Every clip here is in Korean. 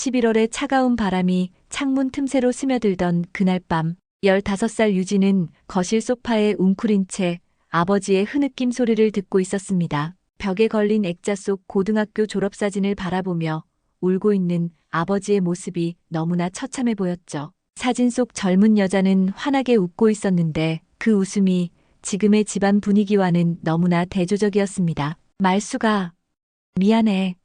11월의 차가운 바람이 창문 틈새로 스며들던 그날 밤, 15살 유진은 거실 소파에 웅크린 채 아버지의 흐느낌 소리를 듣고 있었습니다. 벽에 걸린 액자 속 고등학교 졸업사진을 바라보며 울고 있는 아버지의 모습이 너무나 처참해 보였죠. 사진 속 젊은 여자는 환하게 웃고 있었는데 그 웃음이 지금의 집안 분위기와는 너무나 대조적이었습니다. 말수가 미안해.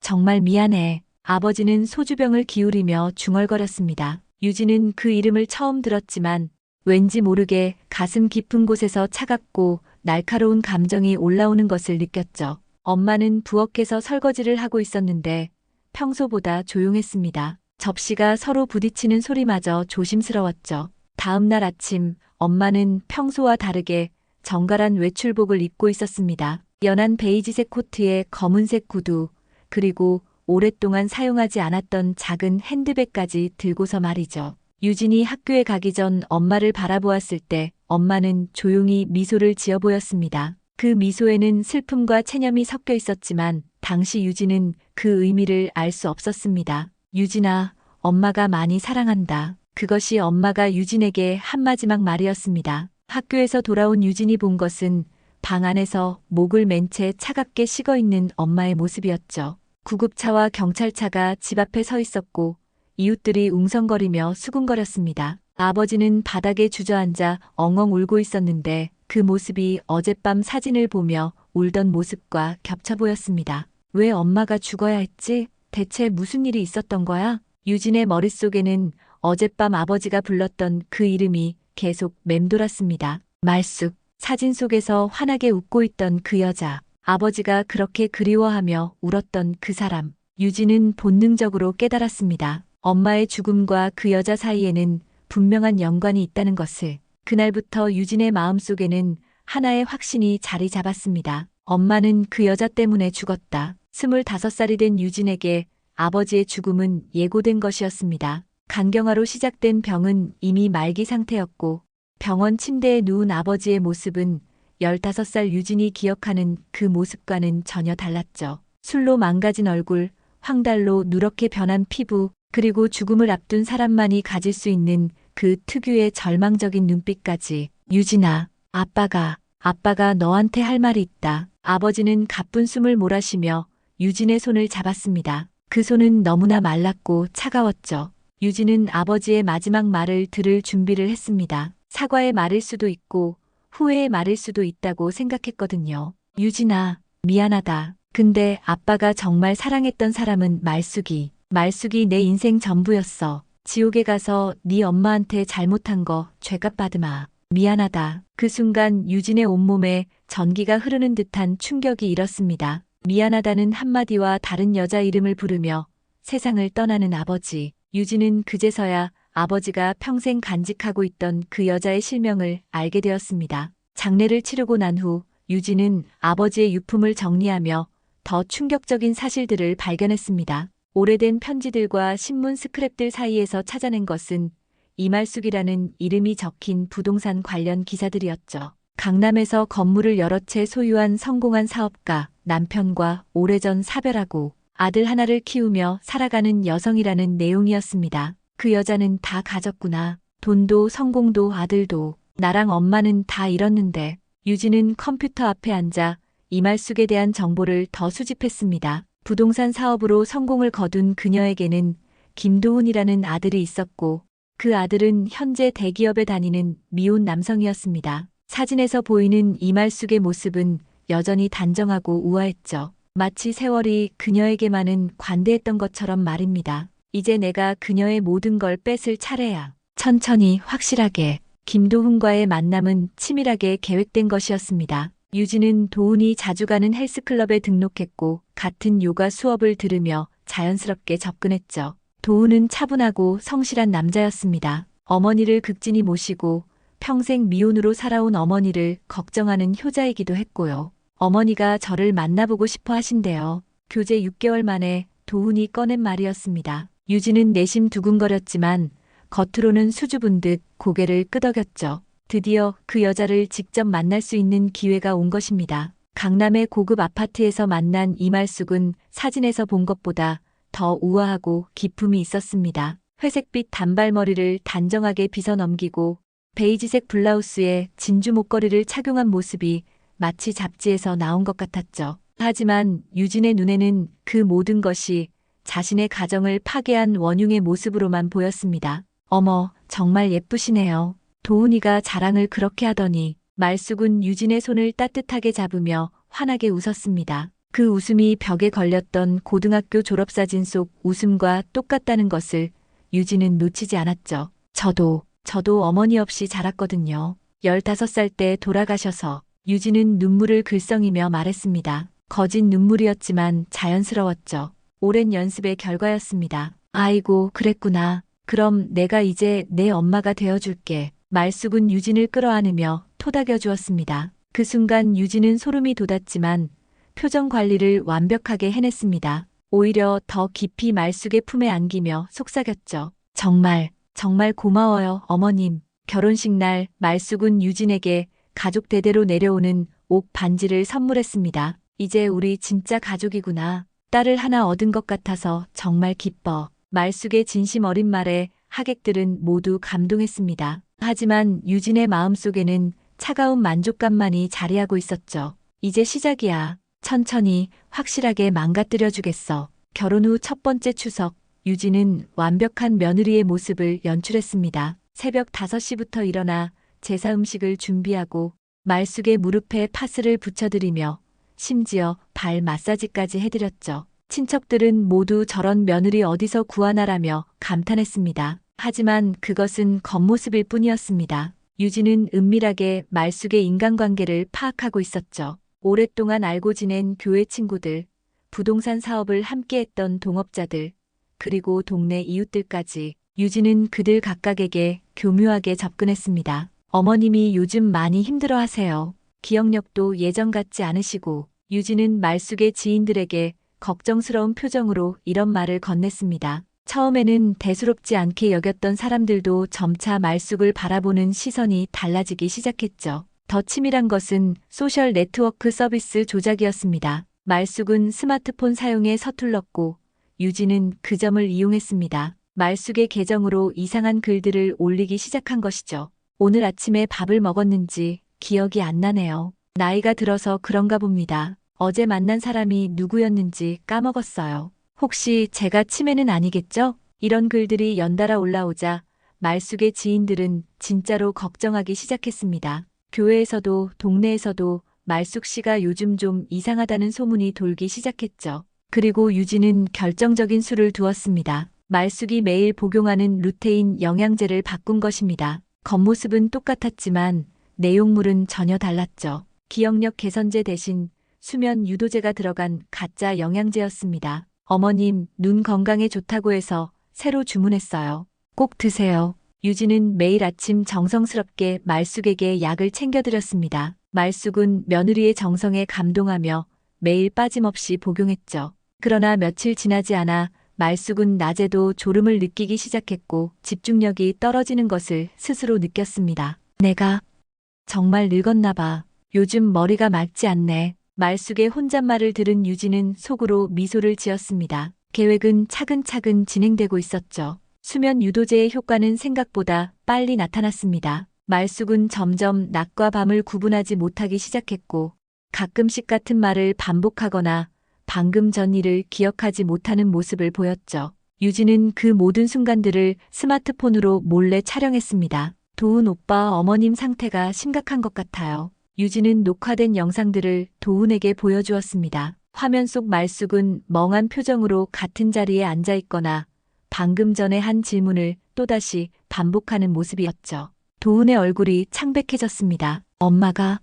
정말 미안해. 아버지는 소주병을 기울이며 중얼거렸습니다. 유진은 그 이름을 처음 들었지만 왠지 모르게 가슴 깊은 곳에서 차갑고 날카로운 감정이 올라오는 것을 느꼈죠. 엄마는 부엌에서 설거지를 하고 있었는데 평소보다 조용했습니다. 접시가 서로 부딪히는 소리마저 조심스러웠죠. 다음 날 아침 엄마는 평소와 다르게 정갈한 외출복을 입고 있었습니다. 연한 베이지색 코트에 검은색 구두, 그리고 오랫동안 사용하지 않았던 작은 핸드백까지 들고서 말이죠. 유진이 학교에 가기 전 엄마를 바라보았을 때 엄마는 조용히 미소를 지어 보였습니다. 그 미소에는 슬픔과 체념이 섞여 있었지만 당시 유진은 그 의미를 알 수 없었습니다. 유진아, 엄마가 많이 사랑한다. 그것이 엄마가 유진에게 한 마지막 말이었습니다. 학교에서 돌아온 유진이 본 것은 방 안에서 목을 맨 채 차갑게 식어 있는 엄마의 모습이었죠. 구급차와 경찰차가 집 앞에 서 있었고 이웃들이 웅성거리며 수군거렸습니다. 아버지는 바닥에 주저앉아 엉엉 울고 있었는데 그 모습이 어젯밤 사진을 보며 울던 모습과 겹쳐 보였습니다. 왜 엄마가 죽어야 했지? 대체 무슨 일이 있었던 거야? 유진의 머릿속에는 어젯밤 아버지가 불렀던 그 이름이 계속 맴돌았습니다. 말숙. 사진 속에서 환하게 웃고 있던 그 여자. 아버지가 그렇게 그리워하며 울었던 그 사람. 유진은 본능적으로 깨달았습니다. 엄마의 죽음과 그 여자 사이에는 분명한 연관이 있다는 것을. 그날부터 유진의 마음속에는 하나의 확신이 자리 잡았습니다. 엄마는 그 여자 때문에 죽었다. 25살이 된 유진에게 아버지의 죽음은 예고된 것이었습니다. 간경화로 시작된 병은 이미 말기 상태였고 병원 침대에 누운 아버지의 모습은 15살 유진이 기억하는 그 모습과는 전혀 달랐죠. 술로 망가진 얼굴, 황달로 누렇게 변한 피부, 그리고 죽음을 앞둔 사람만이 가질 수 있는 그 특유의 절망적인 눈빛까지. 유진아, 아빠가, 아빠가 너한테 할 말이 있다. 아버지는 가쁜 숨을 몰아쉬며 유진의 손을 잡았습니다. 그 손은 너무나 말랐고 차가웠죠. 유진은 아버지의 마지막 말을 들을 준비를 했습니다. 사과의 말일 수도 있고 후회의 말일 수도 있다고 생각했거든요. 유진아, 미안하다. 근데 아빠가 정말 사랑했던 사람은 말숙이. 말숙이 내 인생 전부였어. 지옥에 가서 네 엄마한테 잘못한 거 죄값 받으마. 미안하다. 그 순간 유진의 온몸에 전기가 흐르는 듯한 충격이 일었습니다. 미안하다는 한마디와 다른 여자 이름을 부르며 세상을 떠나는 아버지. 유진은 그제서야 아버지가 평생 간직하고 있던 그 여자의 실명을 알게 되었습니다. 장례를 치르고 난 후 유진은 아버지의 유품을 정리하며 더 충격적인 사실들을 발견했습니다. 오래된 편지들과 신문 스크랩들 사이에서 찾아낸 것은 이말숙이라는 이름이 적힌 부동산 관련 기사들이었죠. 강남에서 건물을 여러 채 소유한 성공한 사업가, 남편과 오래전 사별하고 아들 하나를 키우며 살아가는 여성이라는 내용이었습니다. 그 여자는 다 가졌구나. 돈도 성공도 아들도 나랑 엄마는 다 잃었는데 유진은 컴퓨터 앞에 앉아 이말숙에 대한 정보를 더 수집했습니다. 부동산 사업으로 성공을 거둔 그녀에게는 김도훈이라는 아들이 있었고 그 아들은 현재 대기업에 다니는 미혼 남성이었습니다. 사진에서 보이는 이말숙의 모습은 여전히 단정하고 우아했죠. 마치 세월이 그녀에게만은 관대했던 것처럼 말입니다. 이제 내가 그녀의 모든 걸 뺏을 차례야. 천천히 확실하게. 김도훈과의 만남은 치밀하게 계획된 것이었습니다. 유진은 도훈이 자주 가는 헬스클럽에 등록했고 같은 요가 수업을 들으며 자연스럽게 접근했죠. 도훈은 차분하고 성실한 남자였습니다. 어머니를 극진히 모시고 평생 미혼으로 살아온 어머니를 걱정하는 효자이기도 했고요. 어머니가 저를 만나보고 싶어 하신대요. 교제 6개월 만에 도훈이 꺼낸 말이었습니다. 유진은 내심 두근거렸지만 겉으로는 수줍은 듯 고개를 끄덕였죠. 드디어 그 여자를 직접 만날 수 있는 기회가 온 것입니다. 강남의 고급 아파트에서 만난 이말숙은 사진에서 본 것보다 더 우아하고 기품이 있었습니다. 회색빛 단발머리를 단정하게 빗어 넘기고 베이지색 블라우스에 진주 목걸이를 착용한 모습이 마치 잡지에서 나온 것 같았죠. 하지만 유진의 눈에는 그 모든 것이 자신의 가정을 파괴한 원흉의 모습으로만 보였습니다. 어머, 정말 예쁘시네요. 도훈이가 자랑을 그렇게 하더니 말숙은 유진의 손을 따뜻하게 잡으며 환하게 웃었습니다. 그 웃음이 벽에 걸렸던 고등학교 졸업사진 속 웃음과 똑같다는 것을 유진은 놓치지 않았죠. 저도, 저도 어머니 없이 자랐거든요. 15살 때 돌아가셔서 유진은 눈물을 글썽이며 말했습니다. 거짓 눈물이었지만 자연스러웠죠. 오랜 연습의 결과였습니다. 아이고, 그랬구나. 그럼 내가 이제 내 엄마가 되어줄게. 말숙은 유진을 끌어안으며 토닥여 주었습니다. 그 순간 유진은 소름이 돋았지만 표정 관리를 완벽하게 해냈습니다. 오히려 더 깊이 말숙의 품에 안기며 속삭였죠. 정말, 정말 고마워요, 어머님. 결혼식 날 말숙은 유진에게 가족 대대로 내려오는 옥 반지를 선물했습니다. 이제 우리 진짜 가족이구나. 딸을 하나 얻은 것 같아서 정말 기뻐. 말숙의 진심 어린 말에 하객들은 모두 감동했습니다. 하지만 유진의 마음속에는 차가운 만족감만이 자리하고 있었죠. 이제 시작이야. 천천히 확실하게 망가뜨려 주겠어. 결혼 후 첫 번째 추석, 유진은 완벽한 며느리의 모습을 연출했습니다. 새벽 5시부터 일어나 제사 음식을 준비하고 말숙의 무릎에 파스를 붙여드리며 심지어 발 마사지까지 해드렸죠. 친척들은 모두 저런 며느리 어디서 구하나라며 감탄했습니다. 하지만 그것은 겉모습일 뿐이었습니다. 유진은 은밀하게 말숙의 인간관계를 파악하고 있었죠. 오랫동안 알고 지낸 교회 친구들, 부동산 사업을 함께했던 동업자들, 그리고 동네 이웃들까지 유진은 그들 각각에게 교묘하게 접근했습니다. 어머님이 요즘 많이 힘들어 하세요. 기억력도 예전 같지 않으시고 유진은 말숙의 지인들에게 걱정스러운 표정으로 이런 말을 건넸습니다. 처음에는 대수롭지 않게 여겼던 사람들도 점차 말숙을 바라보는 시선이 달라지기 시작했죠. 더 치밀한 것은 소셜 네트워크 서비스 조작이었습니다. 말숙은 스마트폰 사용에 서툴렀고 유진은 그 점을 이용했습니다. 말숙의 계정으로 이상한 글들을 올리기 시작한 것이죠. 오늘 아침에 밥을 먹었는지 기억이 안 나네요. 나이가 들어서 그런가 봅니다. 어제 만난 사람이 누구였는지 까먹었어요. 혹시 제가 치매는 아니겠죠? 이런 글들이 연달아 올라오자 말숙의 지인들은 진짜로 걱정하기 시작했습니다. 교회에서도 동네에서도 말숙 씨가 요즘 좀 이상하다는 소문이 돌기 시작했죠. 그리고 유진은 결정적인 수를 두었습니다. 말숙이 매일 복용하는 루테인 영양제를 바꾼 것입니다. 겉모습은 똑같았지만 내용물은 전혀 달랐죠. 기억력 개선제 대신 수면 유도제가 들어간 가짜 영양제였습니다. 어머님, 눈 건강에 좋다고 해서 새로 주문했어요. 꼭 드세요. 유진은 매일 아침 정성스럽게 말숙에게 약을 챙겨드렸습니다. 말숙은 며느리의 정성에 감동하며 매일 빠짐없이 복용했죠. 그러나 며칠 지나지 않아 말숙은 낮에도 졸음을 느끼기 시작했고 집중력이 떨어지는 것을 스스로 느꼈습니다. 내가 정말 늙었나 봐. 요즘 머리가 맑지 않네. 말숙의 혼잣말을 들은 유진은 속으로 미소를 지었습니다. 계획은 차근차근 진행되고 있었죠. 수면 유도제의 효과는 생각보다 빨리 나타났습니다. 말숙은 점점 낮과 밤을 구분하지 못하기 시작했고 가끔씩 같은 말을 반복하거나 방금 전 일을 기억하지 못하는 모습을 보였죠. 유진은 그 모든 순간들을 스마트폰으로 몰래 촬영했습니다. 도훈 오빠 어머님 상태가 심각한 것 같아요. 유진은 녹화된 영상들을 도훈에게 보여주었습니다. 화면 속 말숙은 멍한 표정으로 같은 자리에 앉아 있거나 방금 전에 한 질문을 또다시 반복하는 모습이었죠. 도훈의 얼굴이 창백해졌습니다. 엄마가,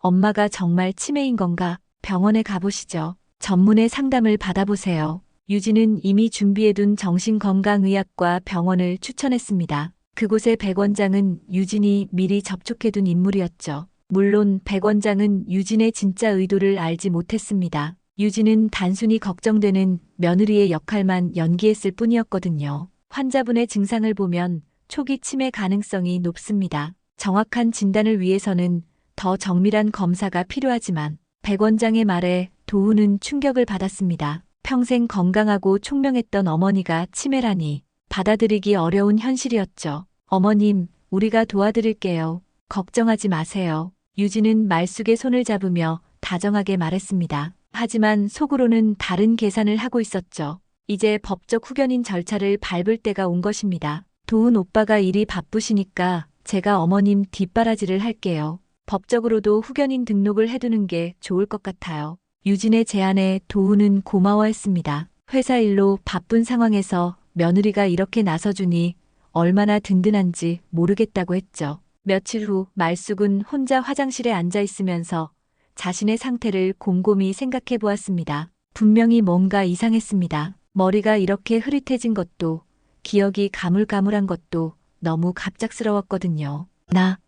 엄마가 정말 치매인 건가? 병원에 가보시죠. 전문의 상담을 받아보세요. 유진은 이미 준비해둔 정신건강의학과 병원을 추천했습니다. 그곳의 백 원장은 유진이 미리 접촉해둔 인물이었죠. 물론 백 원장은 유진의 진짜 의도를 알지 못했습니다. 유진은 단순히 걱정되는 며느리의 역할만 연기했을 뿐이었거든요. 환자분의 증상을 보면 초기 치매 가능성이 높습니다. 정확한 진단을 위해서는 더 정밀한 검사가 필요하지만 백 원장의 말에 도훈은 충격을 받았습니다. 평생 건강하고 총명했던 어머니가 치매라니 받아들이기 어려운 현실이었죠. 어머님, 우리가 도와드릴게요. 걱정하지 마세요. 유진은 말숙의 손을 잡으며 다정하게 말했습니다. 하지만 속으로는 다른 계산을 하고 있었죠. 이제 법적 후견인 절차를 밟을 때가 온 것입니다. 도훈 오빠가 일이 바쁘시니까 제가 어머님 뒷바라지를 할게요. 법적으로도 후견인 등록을 해두는 게 좋을 것 같아요. 유진의 제안에 도훈은 고마워했습니다. 회사 일로 바쁜 상황에서 며느리가 이렇게 나서주니 얼마나 든든한지 모르겠다고 했죠. 며칠 후 말숙은 혼자 화장실에 앉아 있으면서 자신의 상태를 곰곰이 생각해 보았습니다. 분명히 뭔가 이상했습니다. 머리가 이렇게 흐릿해진 것도 기억이 가물가물한 것도 너무 갑작스러웠거든요. 나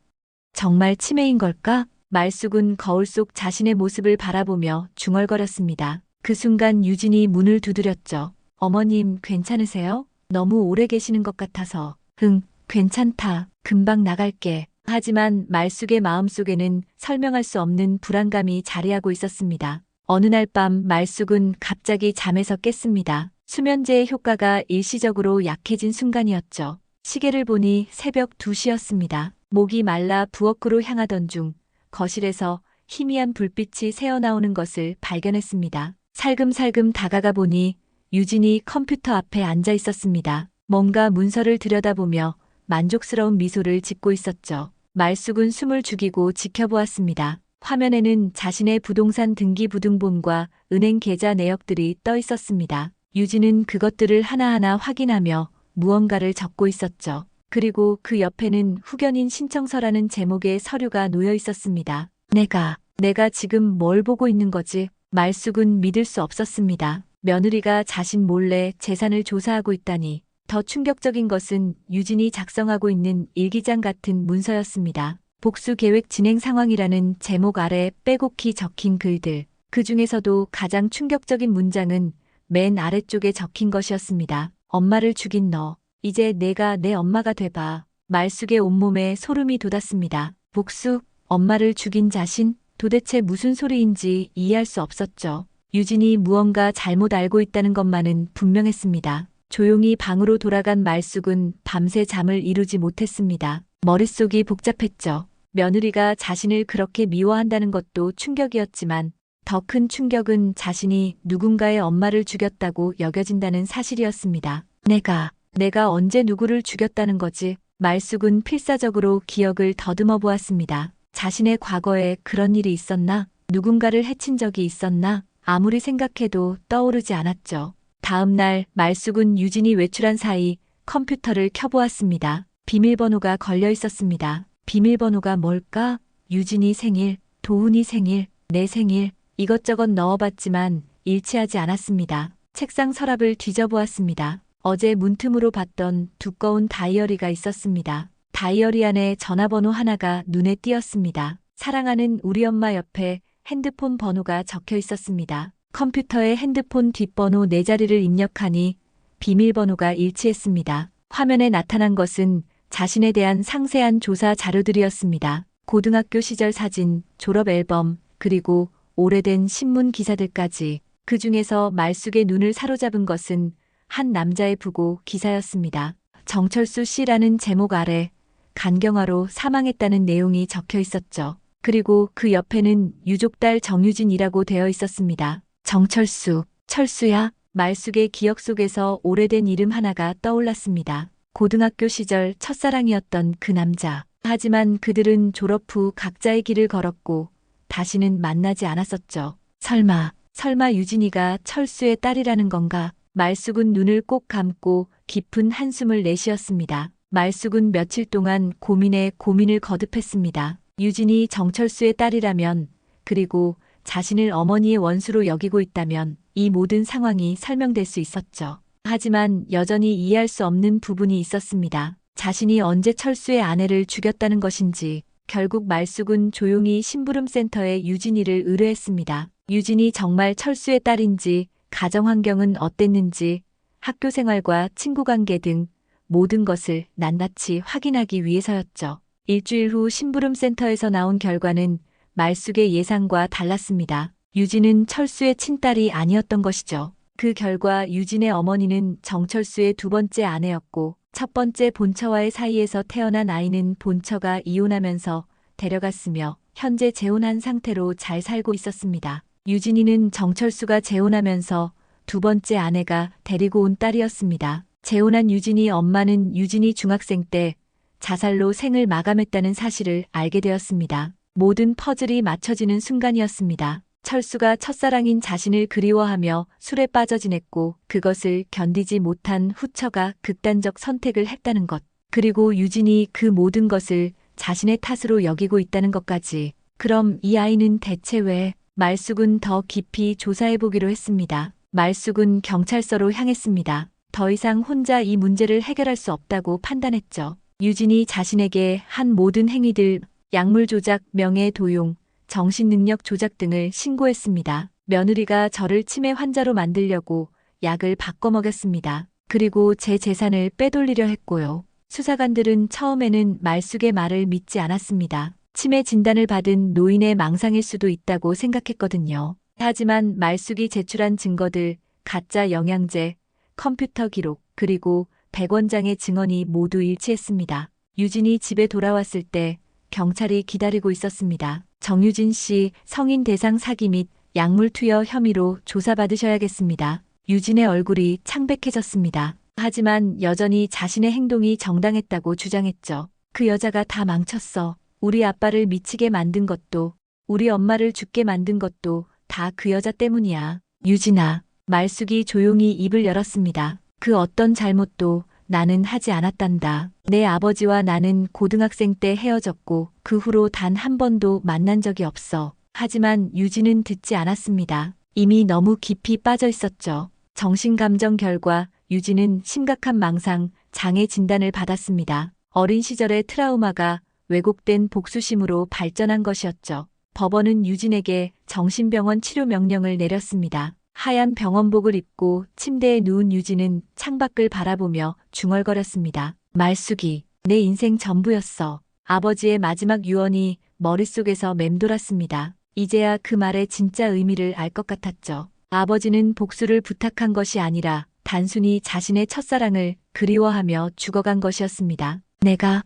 정말 치매인 걸까? 말숙은 거울 속 자신의 모습을 바라보며 중얼거렸습니다. 그 순간 유진이 문을 두드렸죠. 어머님 괜찮으세요? 너무 오래 계시는 것 같아서. 흥, 괜찮다. 금방 나갈게. 하지만 말숙의 마음속에는 설명할 수 없는 불안감이 자리하고 있었습니다. 어느 날 밤 말숙은 갑자기 잠에서 깼습니다. 수면제의 효과가 일시적으로 약해진 순간이었죠. 시계를 보니 새벽 2시였습니다. 목이 말라 부엌으로 향하던 중 거실에서 희미한 불빛이 새어나오는 것을 발견했습니다. 살금살금 다가가 보니 유진이 컴퓨터 앞에 앉아 있었습니다. 뭔가 문서를 들여다보며 만족스러운 미소를 짓고 있었죠. 말숙은 숨을 죽이고 지켜보았습니다. 화면에는 자신의 부동산 등기 부등본과 은행 계좌 내역들이 떠 있었습니다. 유진은 그것들을 하나하나 확인하며 무언가를 적고 있었죠. 그리고 그 옆에는 후견인 신청서라는 제목의 서류가 놓여 있었습니다. 내가, 내가 지금 뭘 보고 있는 거지? 말숙은 믿을 수 없었습니다. 며느리가 자신 몰래 재산을 조사하고 있다니. 더 충격적인 것은 유진이 작성하고 있는 일기장 같은 문서였습니다. 복수 계획 진행 상황이라는 제목 아래 빼곡히 적힌 글들. 그 중에서도 가장 충격적인 문장은 맨 아래쪽에 적힌 것이었습니다. 엄마를 죽인 너. 이제 내가 내 엄마가 돼봐. 말숙의 온몸에 소름이 돋았습니다. 복수, 엄마를 죽인 자신? 도대체 무슨 소리인지 이해할 수 없었죠. 유진이 무언가 잘못 알고 있다는 것만은 분명했습니다. 조용히 방으로 돌아간 말숙은 밤새 잠을 이루지 못했습니다. 머릿속이 복잡했죠. 며느리가 자신을 그렇게 미워한다는 것도 충격이었지만 더 큰 충격은 자신이 누군가의 엄마를 죽였다고 여겨진다는 사실이었습니다. 내가, 내가 언제 누구를 죽였다는 거지? 말숙은 필사적으로 기억을 더듬어 보았습니다. 자신의 과거에 그런 일이 있었나? 누군가를 해친 적이 있었나? 아무리 생각해도 떠오르지 않았죠. 다음 날 말숙은 유진이 외출한 사이 컴퓨터를 켜보았습니다. 비밀번호가 걸려 있었습니다. 비밀번호가 뭘까? 유진이 생일, 도훈이 생일, 내 생일, 이것저것 넣어봤지만 일치하지 않았습니다. 책상 서랍을 뒤져보았습니다. 어제 문틈으로 봤던 두꺼운 다이어리가 있었습니다. 다이어리 안에 전화번호 하나가 눈에 띄었습니다. 사랑하는 우리 엄마 옆에 핸드폰 번호가 적혀 있었습니다. 컴퓨터에 핸드폰 뒷번호 네 자리를 입력하니 비밀번호가 일치했습니다. 화면에 나타난 것은 자신에 대한 상세한 조사 자료들이었습니다. 고등학교 시절 사진, 졸업 앨범, 그리고 오래된 신문 기사들까지 그 중에서 말숙의 눈을 사로잡은 것은 한 남자의 부고 기사였습니다. 정철수 씨라는 제목 아래 간경화로 사망했다는 내용이 적혀 있었죠. 그리고 그 옆에는 유족딸 정유진이라고 되어 있었습니다. 정철수, 철수야, 말숙의 기억 속에서 오래된 이름 하나가 떠올랐습니다. 고등학교 시절 첫사랑이었던 그 남자. 하지만 그들은 졸업 후 각자의 길을 걸었고 다시는 만나지 않았었죠. 설마, 설마 유진이가 철수의 딸이라는 건가? 말숙은 눈을 꼭 감고 깊은 한숨을 내쉬었습니다. 말숙은 며칠 동안 고민에 고민을 거듭했습니다. 유진이 정철수의 딸이라면, 그리고 자신을 어머니의 원수로 여기고 있다면 이 모든 상황이 설명될 수 있었죠. 하지만 여전히 이해할 수 없는 부분이 있었습니다. 자신이 언제 철수의 아내를 죽였다는 것인지 결국 말숙은 조용히 심부름센터에 유진이를 의뢰했습니다. 유진이 정말 철수의 딸인지 가정 환경은 어땠는지 학교 생활과 친구 관계 등 모든 것을 낱낱이 확인하기 위해서였죠. 일주일 후 심부름센터에서 나온 결과는 말숙의 예상과 달랐습니다. 유진은 철수의 친딸이 아니었던 것이죠. 그 결과 유진의 어머니는 정철수의 두 번째 아내였고 첫 번째 본처와의 사이에서 태어난 아이는 본처가 이혼하면서 데려갔으며 현재 재혼한 상태로 잘 살고 있었습니다. 유진이는 정철수가 재혼하면서 두 번째 아내가 데리고 온 딸이었습니다. 재혼한 유진이 엄마는 유진이 중학생 때 자살로 생을 마감했다는 사실을 알게 되었습니다. 모든 퍼즐이 맞춰지는 순간이었습니다. 철수가 첫사랑인 자신을 그리워하며 술에 빠져 지냈고 그것을 견디지 못한 후처가 극단적 선택을 했다는 것. 그리고 유진이 그 모든 것을 자신의 탓으로 여기고 있다는 것까지. 그럼 이 아이는 대체 왜 말숙은 더 깊이 조사해보기로 했습니다. 말숙은 경찰서로 향했습니다. 더 이상 혼자 이 문제를 해결할 수 없다고 판단했죠. 유진이 자신에게 한 모든 행위들, 약물 조작, 명예 도용, 정신능력 조작 등을 신고했습니다. 며느리가 저를 치매 환자로 만들려고 약을 바꿔 먹였습니다. 그리고 제 재산을 빼돌리려 했고요. 수사관들은 처음에는 말숙의 말을 믿지 않았습니다. 치매 진단을 받은 노인의 망상일 수도 있다고 생각했거든요. 하지만 말숙이 제출한 증거들, 가짜 영양제, 컴퓨터 기록, 그리고 백원장의 증언이 모두 일치했습니다. 유진이 집에 돌아왔을 때 경찰이 기다리고 있었습니다. 정유진 씨 성인 대상 사기 및 약물 투여 혐의로 조사받으셔야겠습니다. 유진의 얼굴이 창백해졌습니다. 하지만 여전히 자신의 행동이 정당했다고 주장했죠. 그 여자가 다 망쳤어. 우리 아빠를 미치게 만든 것도, 우리 엄마를 죽게 만든 것도 다 그 여자 때문이야. 유진아, 말숙이 조용히 입을 열었습니다. 그 어떤 잘못도 나는 하지 않았단다. 내 아버지와 나는 고등학생 때 헤어졌고 그 후로 단 한 번도 만난 적이 없어. 하지만 유진은 듣지 않았습니다. 이미 너무 깊이 빠져 있었죠. 정신감정 결과 유진은 심각한 망상, 장애 진단을 받았습니다. 어린 시절의 트라우마가 왜곡된 복수심으로 발전한 것이었죠. 법원은 유진에게 정신병원 치료 명령을 내렸습니다. 하얀 병원복을 입고 침대에 누운 유진은 창밖을 바라보며 중얼거렸습니다. 말숙이, 내 인생 전부였어. 아버지의 마지막 유언이 머릿속에서 맴돌았습니다. 이제야 그 말의 진짜 의미를 알 것 같았죠. 아버지는 복수를 부탁한 것이 아니라 단순히 자신의 첫사랑을 그리워하며 죽어간 것이었습니다. 내가,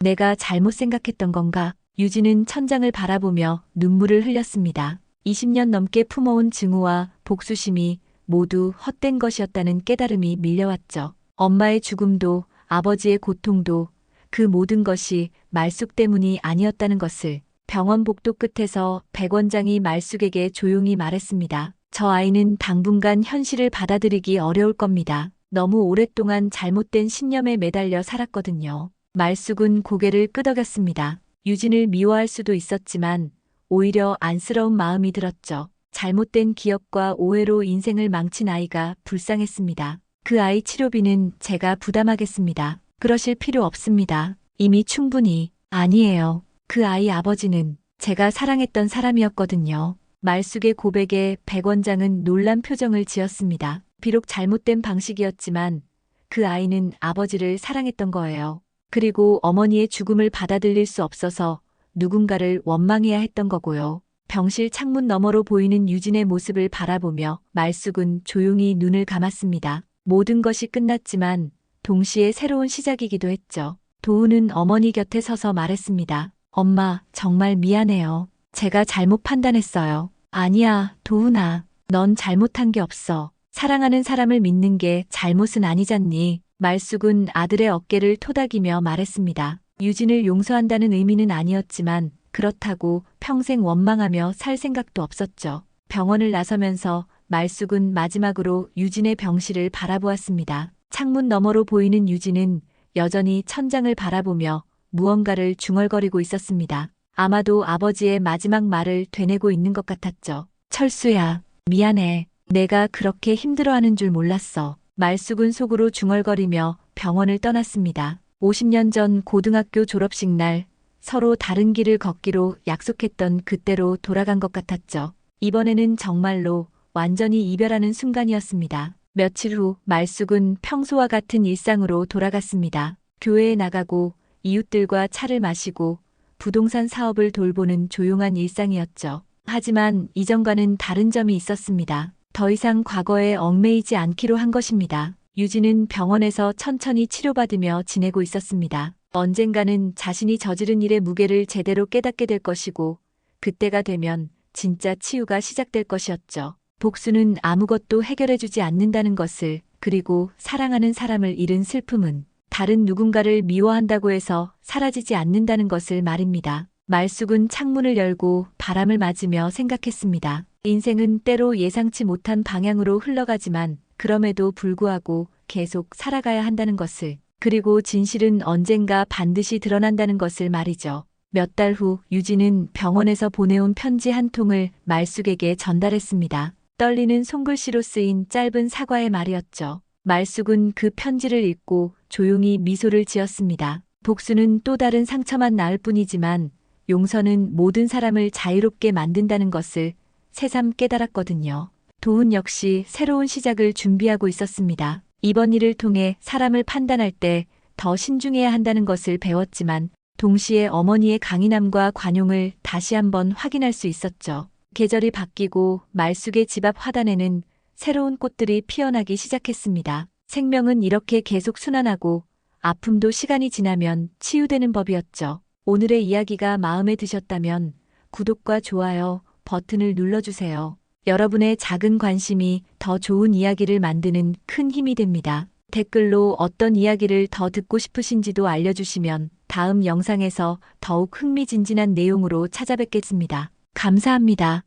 내가 잘못 생각했던 건가? 유진은 천장을 바라보며 눈물을 흘렸습니다. 20년 넘게 품어온 증오와 복수심이 모두 헛된 것이었다는 깨달음이 밀려왔죠. 엄마의 죽음도 아버지의 고통도 그 모든 것이 말숙 때문이 아니었다는 것을 병원 복도 끝에서 백 원장이 말숙에게 조용히 말했습니다. 저 아이는 당분간 현실을 받아들이기 어려울 겁니다. 너무 오랫동안 잘못된 신념에 매달려 살았거든요. 말숙은 고개를 끄덕였습니다. 유진을 미워할 수도 있었지만 오히려 안쓰러운 마음이 들었죠. 잘못된 기억과 오해로 인생을 망친 아이가 불쌍했습니다. 그 아이 치료비는 제가 부담하겠습니다. 그러실 필요 없습니다. 이미 충분히 아니에요. 그 아이 아버지는 제가 사랑했던 사람이었거든요. 말숙의 고백에 백 원장은 놀란 표정을 지었습니다. 비록 잘못된 방식이었지만 그 아이는 아버지를 사랑했던 거예요. 그리고 어머니의 죽음을 받아들일 수 없어서 누군가를 원망해야 했던 거고요. 병실 창문 너머로 보이는 유진의 모습을 바라보며 말숙은 조용히 눈을 감았습니다. 모든 것이 끝났지만 동시에 새로운 시작이기도 했죠. 도우는 어머니 곁에 서서 말했습니다. 엄마, 정말 미안해요. 제가 잘못 판단했어요. 아니야, 도훈아. 넌 잘못한 게 없어. 사랑하는 사람을 믿는 게 잘못은 아니잖니. 말숙은 아들의 어깨를 토닥이며 말했습니다. 유진을 용서한다는 의미는 아니었지만 그렇다고 평생 원망하며 살 생각도 없었죠. 병원을 나서면서 말숙은 마지막으로 유진의 병실을 바라보았습니다. 창문 너머로 보이는 유진은 여전히 천장을 바라보며 무언가를 중얼거리고 있었습니다. 아마도 아버지의 마지막 말을 되뇌고 있는 것 같았죠. 철수야, 미안해. 내가 그렇게 힘들어하는 줄 몰랐어. 말숙은 속으로 중얼거리며 병원을 떠났습니다. 50년 전 고등학교 졸업식 날 서로 다른 길을 걷기로 약속했던 그때로 돌아간 것 같았죠. 이번에는 정말로 완전히 이별하는 순간이었습니다. 며칠 후 말숙은 평소와 같은 일상으로 돌아갔습니다. 교회에 나가고 이웃들과 차를 마시고 부동산 사업을 돌보는 조용한 일상이었죠. 하지만 이전과는 다른 점이 있었습니다. 더 이상 과거에 얽매이지 않기로 한 것입니다. 유진은 병원에서 천천히 치료받으며 지내고 있었습니다. 언젠가는 자신이 저지른 일의 무게를 제대로 깨닫게 될 것이고, 그때가 되면 진짜 치유가 시작될 것이었죠. 복수는 아무것도 해결해주지 않는다는 것을, 그리고 사랑하는 사람을 잃은 슬픔은 다른 누군가를 미워한다고 해서 사라지지 않는다는 것을 말입니다. 말숙은 창문을 열고 바람을 맞으며 생각했습니다. 인생은 때로 예상치 못한 방향으로 흘러가지만 그럼에도 불구하고 계속 살아가야 한다는 것을, 그리고 진실은 언젠가 반드시 드러난다는 것을 말이죠. 몇 달 후 유진은 병원에서 보내온 편지 한 통을 말숙에게 전달했습니다. 떨리는 손글씨로 쓰인 짧은 사과의 말이었죠. 말숙은 그 편지를 읽고 조용히 미소를 지었습니다. 복수는 또 다른 상처만 낳을 뿐이지만 용서는 모든 사람을 자유롭게 만든다는 것을 새삼 깨달았거든요. 도훈 역시 새로운 시작을 준비하고 있었습니다. 이번 일을 통해 사람을 판단할 때 더 신중해야 한다는 것을 배웠지만 동시에 어머니의 강인함과 관용을 다시 한번 확인할 수 있었죠. 계절이 바뀌고 말숙의 집 앞 화단에는 새로운 꽃들이 피어나기 시작했습니다. 생명은 이렇게 계속 순환하고 아픔도 시간이 지나면 치유되는 법이었죠. 오늘의 이야기가 마음에 드셨다면 구독과 좋아요 버튼을 눌러주세요. 여러분의 작은 관심이 더 좋은 이야기를 만드는 큰 힘이 됩니다. 댓글로 어떤 이야기를 더 듣고 싶으신지도 알려주시면 다음 영상에서 더욱 흥미진진한 내용으로 찾아뵙겠습니다. 감사합니다.